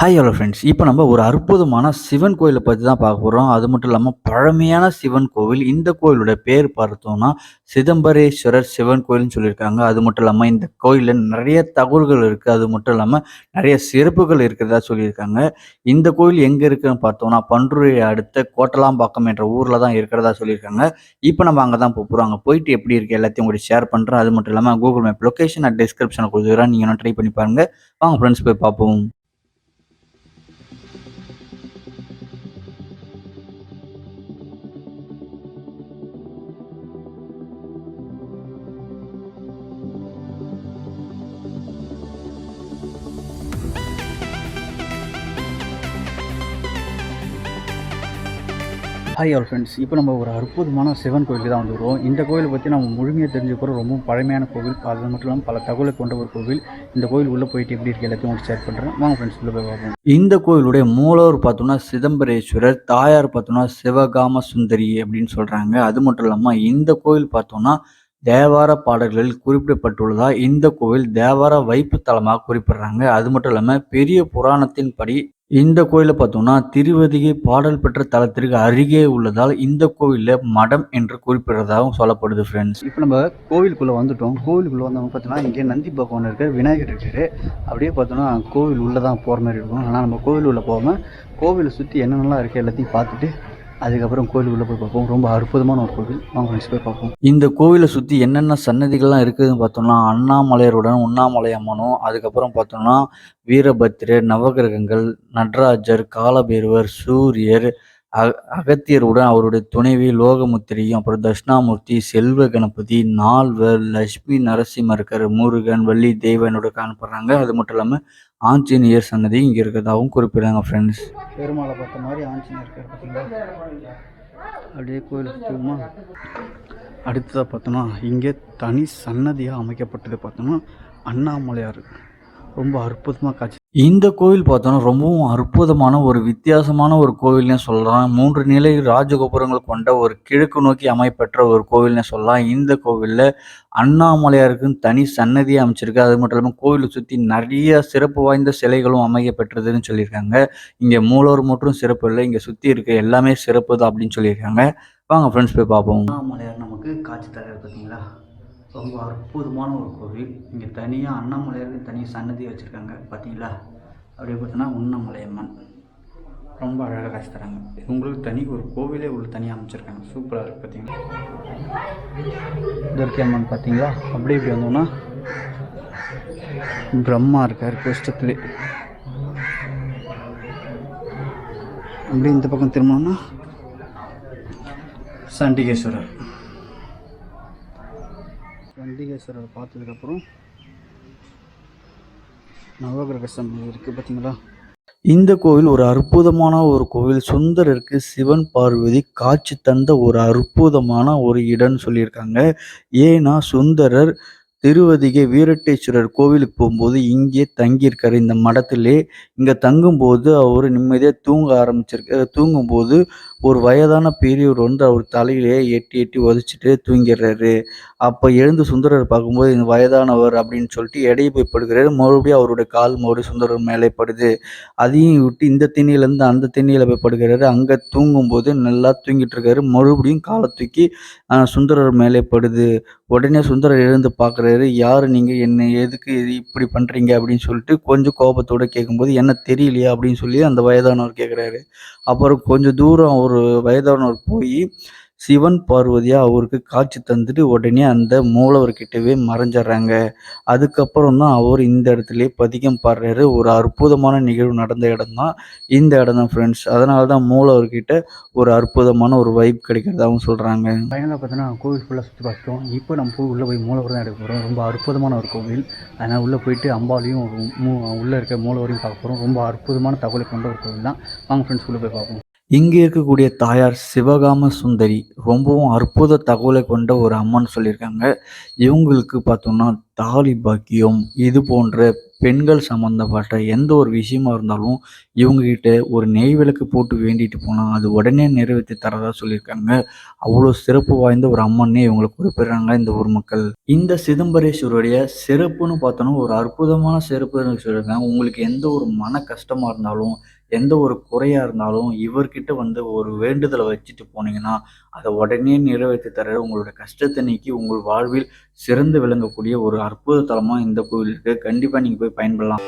Hi hello friends இப்போ நம்ம ஒரு அற்புதமான சிவன் கோயிலை பற்றி தான் பார்க்க போகிறோம் அது மட்டும் இல்லாமல் பழமையான சிவன் கோவில் இந்த கோயிலோட பேர் பார்த்தோம்னா சிதம்பரேஸ்வரர் சிவன் கோயில்னு சொல்லியிருக்காங்க. அது மட்டும் இல்லாமல் இந்த கோயிலில் நிறைய தகவல்கள் இருக்குது அது மட்டும் இல்லாமல் நிறைய சிறப்புகள் இருக்கிறதா சொல்லியிருக்காங்க. இந்த கோயில் எங்கே இருக்குன்னு பார்த்தோம்னா பன்ருரை அடுத்த கோட்டலாம்பாக்கம் என்ற ஊரில் தான் இருக்கிறதா சொல்லியிருக்காங்க. இப்போ நம்ம அங்கே தான் போகிறோம் அங்கே போயிட்டு எப்படி இருக்குது எல்லாத்தையும் உங்களுக்கு ஷேர் பண்ணுறோம் அது மட்டும் இல்லாமல் கூகுள் மேப் லொக்கேஷன் அட் டிஸ்கிரிப்ஷனில் கொடுத்துக்கிறேன். நீங்கள் ட்ரை பண்ணி பாருங்கள் வாங்க ஃப்ரெண்ட்ஸ் போய் பார்ப்போம். ஹாய் ஆல் ஃப்ரெண்ட்ஸ் இப்போ நம்ம ஒரு அற்புதமான சிவன் கோயிலுக்கு தான் வந்துருக்கோம். இந்த கோயிலை பற்றி நம்ம முழுமையாக தெரிஞ்சுக்கிறோம். ரொம்ப பழமையான கோவில். அது மட்டும் இல்லாமல் பல தகவலை கொண்ட ஒரு கோவில். இந்த கோயில் உள்ளே போயிட்டு எப்படி இருக்கு எல்லாத்தையும் உங்களுக்கு ஷேர் பண்ணுறேன் வாங்க ஃப்ரெண்ட்ஸ் உள்ளே போய் பார்ப்போம். இந்த கோயிலுடைய மூலவர் பார்த்தோம்னா சிதம்பரேஸ்வரர் தாயார் பார்த்தோம்னா சிவகாம சுந்தரி அப்படின்னு சொல்கிறாங்க அது மட்டும் இல்லாமல் இந்த கோயில் பார்த்தோம்னா தேவார பாடல்களில் குறிப்பிடப்பட்டுள்ளதா இந்த கோவில் தேவார வைப்பு தலமாக குறிப்பிடுறாங்க. அது மட்டும் இல்லாமல் பெரிய புராணத்தின் படி இந்த கோயிலை பார்த்தோம்னா திருவதிகை பாடல் பெற்ற தலத்திற்கு அருகே உள்ளதால் இந்த கோவிலில் மடம் என்று குறிப்பிடுறதாகவும் சொல்லப்படுது ஃப்ரெண்ட்ஸ் இப்போ நம்ம கோவிலுக்குள்ளே வந்துட்டோம். கோவிலுக்குள்ளே வந்தவங்க பார்த்தோம்னா இங்கே நந்தி பகவான் இருக்கார் விநாயகர் இருக்கார். அப்படியே பார்த்தோம்னா கோவில் உள்ளே தான் போகிற மாதிரி இருக்கும். ஆனால் நம்ம கோவில் உள்ளே போகாமல் கோவிலை சுற்றி என்னென்னலாம் இருக்குது எல்லாத்தையும் பார்த்துட்டு அதுக்கப்புறம் கோயிலுக்குள்ளே போய் பார்ப்போம். ரொம்ப அற்புதமான ஒரு கோவில். வாங்க நெக்ஸ்ட் போய் பார்ப்போம். இந்த கோவிலை சுற்றி என்னென்ன சன்னதிகள்லாம் இருக்குதுன்னு பார்த்தோம்னா அண்ணாமலையருடன் உண்ணாமலை அம்மனும் அதுக்கப்புறம் பார்த்தோம்னா வீரபத்திரர் நவகிரகங்கள் நடராஜர் காலபேருவர் சூரியர் அகத்தியருடன் அவருடைய துணைவி லோகமுத்திரையும் அப்புறம் தட்சிணாமூர்த்தி செல்வ கணபதி நால்வர் லட்சுமி நரசிம்மருக்கர் முருகன் வள்ளி தெய்வனோட காணப்படுறாங்க. அது மட்டும் இல்லாமல் ஆஞ்சநேயர் சன்னதி இங்கே இருக்கிறதாகவும் குறிப்பிடுறாங்க ஃப்ரெண்ட்ஸ் பெருமாளை பார்த்த மாதிரி ஆஞ்சநேயர் பார்த்தீங்களா? அப்படியே கோயில் சுற்றுமா அடுத்ததாக பார்த்தோன்னா இங்கே தனி சன்னதியாக அமைக்கப்பட்டது பார்த்தோன்னா அண்ணாமலையார். ரொம்ப அற்புதமாக காட்சி இந்த கோவில் பார்த்தோன்னா ரொம்பவும் அற்புதமான ஒரு வித்தியாசமான ஒரு கோவில்னே சொல்லலாம். மூன்று நிலை ராஜகோபுரங்கள் கொண்ட ஒரு கிழக்கு நோக்கி அமைப்பெற்ற ஒரு கோவில்னே சொல்லலாம். இந்த கோவிலில் அண்ணாமலையாருக்குன்னு தனி சன்னதியை அமைச்சிருக்கு. அது மட்டும் இல்லாமல் கோவிலை சுற்றி நிறைய சிறப்பு வாய்ந்த சிலைகளும் அமைக்கப்பெற்றதுன்னு சொல்லியிருக்காங்க. இங்கே மூலவர் மட்டும் சிறப்பு இல்லை இங்கே சுற்றி இருக்க எல்லாமே சிறப்பு தான் அப்படின்னு சொல்லியிருக்காங்க. வாங்க ஃப்ரெண்ட்ஸ் போய் பார்ப்போம். அண்ணாமலையார் நமக்கு காட்சி தராரு பார்த்தீங்களா ரொம்ப அற்புதமான ஒரு கோவில். இங்கே தனியாக அண்ணாமலையாருக்கு தனியாக சன்னதி வச்சுருக்காங்க. பார்த்தீங்களா அப்படியே பார்த்தோன்னா உண்ணாமலையம்மன் ரொம்ப அழகாக காசு தராங்க. உங்களுக்கு தனி ஒரு கோவிலே உள்ள தனியாக அமைச்சிருக்காங்க. சூப்பராக இருக்குது பார்த்தீங்களா துர்க்கை அம்மன் பார்த்தீங்களா அப்படி இப்படி வந்தோம்னா பிரம்மா இருக்கார் கோஷ்டத்துலே. அப்படியே இந்த பக்கம் திரும்பினோம்னா சண்டிகேஸ்வரர். சண்டிகேஸ்வரர் பார்த்ததுக்கப்புறம் நவகிரக சன்னதி இருக்குது பார்த்தீங்களா இந்த கோவில் ஒரு அற்புதமான ஒரு கோவில். சுந்தரருக்கு சிவன் பார்வதி காட்சி தந்த ஒரு அற்புதமான ஒரு இடம்னு சொல்லியிருக்காங்க. ஏன்னா சுந்தரர் திருவதிகை வீரட்டேஸ்வரர் கோவிலுக்கு போகும்போது இங்கே தங்கியிருக்காரு. இந்த மடத்திலே இங்கே தங்கும்போது அவர் நிம்மதியாக தூங்க ஆரம்பிச்சிருக்க தூங்கும்போது ஒரு வயதான பெரியவர் வந்து அவர் தலையிலே எட்டி எட்டி உதச்சிட்டு தூங்கிடுறாரு. அப்போ எழுந்து சுந்தரர் பார்க்கும்போது இந்த வயதானவர் அப்படின்னு சொல்லிட்டு எடையை போய் படுகிறாரு மறுபடியும் அவருடைய கால் மறுபடியும் சுந்தரர் மேலே படுது. அதையும் விட்டு இந்த திண்ணிலேருந்து அந்த திண்ணியில் போய் படுகிறாரு அங்கே தூங்கும்போது நல்லா தூங்கிட்டு இருக்காரு. மறுபடியும் காலை தூக்கி சுந்தரர் மேலே படுது. உடனே சுந்தரர் எழுந்து பார்க்குறாரு. யார் நீங்கள் என்ன? எதுக்கு இது இப்படி பண்ணுறீங்க அப்படின்னு சொல்லிட்டு கொஞ்சம் கோபத்தோடு கேட்கும்போது என்ன தெரியலையா? அப்படின்னு சொல்லி அந்த வயதானவர் கேட்குறாரு அப்புறம் கொஞ்சம் தூரம் ஒரு வயதானவர் போய் சிவன் பார்வதியாக அவருக்கு காட்சி தந்துட்டு உடனே அந்த மூலவர்கிட்டவே மறைஞ்சிட்றாங்க. அதுக்கப்புறம் தான் அவர் இந்த இடத்துல பதிகம் பாடுறாரு. ஒரு அற்புதமான நிகழ்வு நடந்த இடம் தான் இந்த இடம் தான் ஃப்ரெண்ட்ஸ் அதனால தான் மூலவர்கிட்ட ஒரு அற்புதமான ஒரு வைப் கிடைக்கிறதாகவும் சொல்கிறாங்க ஃபைனலாக பார்த்தோன்னா கோவில் ஃபுல்லாக சுற்றி பார்த்தோம் இப்போ நம்ம போய் உள்ளே போய் மூலவர் தான் எடுக்க போகிறோம் ரொம்ப அற்புதமான ஒரு கோவில். அதனால் உள்ளே போயிட்டு அம்பாலையும் மூ உள்ளே இருக்க மூலவரையும் பார்க்க போகிறோம் ரொம்ப அற்புதமான தகவலை கொண்ட ஒரு கோவில் தான் வாங்க ஃப்ரெண்ட்ஸ் உள்ளே போய் பார்ப்போம். இங்கே இருக்கக்கூடிய தாயார் சிவகாம சுந்தரி ரொம்பவும் அற்புத தகவலை கொண்ட ஒரு அம்மன் சொல்லியிருக்காங்க. இவங்களுக்கு பார்த்தோம்னா தாலி பாக்கியம் இது போன்ற பெண்கள் சம்மந்தப்பட்ட எந்த ஒரு விஷயமா இருந்தாலும் இவங்ககிட்ட ஒரு நெய் விளக்கு போட்டு வேண்டிட்டு போனால் அது உடனே நிறைவேற்றி தரதா சொல்லியிருக்காங்க. அவ்வளோ சிறப்பு வாய்ந்த ஒரு அம்மன்னே இவங்களை குறிப்பிடுறாங்க இந்த ஊர் மக்கள். இந்த சிதம்பரேஸ்வருடைய சிறப்புன்னு பார்த்தோன்னா ஒரு அற்புதமான சிறப்புன்னு சொல்லியிருக்காங்க. உங்களுக்கு எந்த ஒரு மன கஷ்டமாக இருந்தாலும் எந்த ஒரு குறையாக இருந்தாலும் இவர்கிட்ட வந்து ஒரு வேண்டுதலை வச்சுட்டு போனீங்கன்னா அதை உடனே நிறைவேற்றி தர உங்களோட கஷ்டத்தை நீக்கி உங்கள் வாழ்வில் சிறந்து விளங்கக்கூடிய ஒரு அற்புத தலமாக இந்த கோவில் இருக்குது கண்டிப்பாக நீங்கள் போய் பயன்படலாம்.